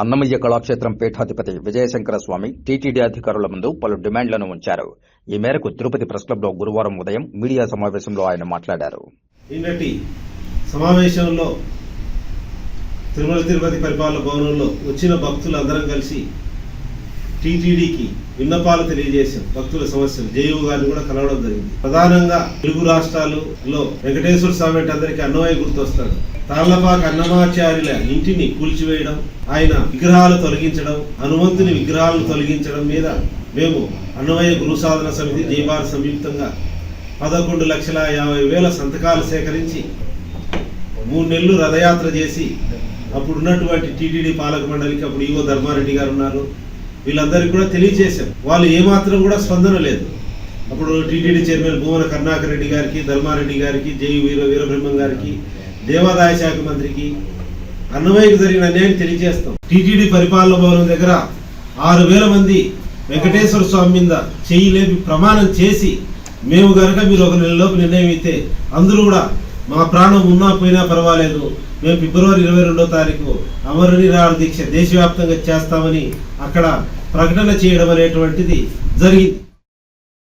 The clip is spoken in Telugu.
అన్నమయ్య కళాక్షేత్రం పీఠాధిపతి విజయశంకర స్వామి టీటీడీ అధికారుల ముందు పలు డిమాండ్లను ఉంచారు. ఈ మేరకు తిరుపతి ప్రెస్ క్లబ్లో గురువారం ఉదయం మీడియా సమావేశంలో ఆయన మాట్లాడారు. నిన్నటి సమావేశంలో తిరుమల తిరుపతి పరిపాలన భవనంలో వచ్చిన భక్తులు అందరం కలిసి టీటీడీకి విన్నపాలు తెలియజేశాం భక్తుల సమస్యలు. జేయూ గారిని కూడా కలవడం జరిగింది. ప్రధానంగా తెలుగు రాష్ట్రాలలో వెంకటేశ్వర స్వామి అంటే అందరికీ అన్నమయ్య గుర్తొస్తాడు. తాళ్ళపాక అన్నమాచార్యుల ఇంటిని కూల్చివేయడం ఆయన విగ్రహాలు తొలగించడం హనుమంతుని విగ్రహాలను తొలగించడం మీద మేము అన్నమయ్య గురు సాధన సమితి జయబార్ సంయుక్తంగా పదకొండు లక్షల యాభై వేల సంతకాలు సేకరించి మూడు నెలలు రథయాత్ర చేసి అప్పుడు ఉన్నటువంటి టీటీడీ పాలక మండలికి అప్పుడు ఈవో ధర్మారెడ్డి గారు ఉన్నారు. వీళ్ళందరికీ కూడా తెలియజేశాం. వాళ్ళు ఏమాత్రం కూడా స్పందన లేదు. అప్పుడు టీటీడీ చైర్మన్ భువన కరుణాకర్ రెడ్డి గారికి ధర్మారెడ్డి గారికి జై వీర వీరబ్రహ్మం గారికి దేవాదాయ శాఖ మంత్రికి అన్నమయ్యకు జరిగిన అన్యాయం తెలియజేస్తాం. టీటీడీ పరిపాలన భవనం దగ్గర ఆరు వేల మంది వెంకటేశ్వర స్వామి మీద చెయ్యి లేపి ప్రమాణం చేసి మేము గనక మీరు ఒక నెలలోపు నిర్ణయం అయితే అందరూ కూడా మా ప్రాణం ఉన్నా పోయినా పర్వాలేదు. మేము ఫిబ్రవరి ఇరవై రెండో తారీఖు అమర దీక్ష దేశవ్యాప్తంగా చేస్తామని అక్కడ ప్రకటన చేయడం అనేటువంటిది జరిగింది.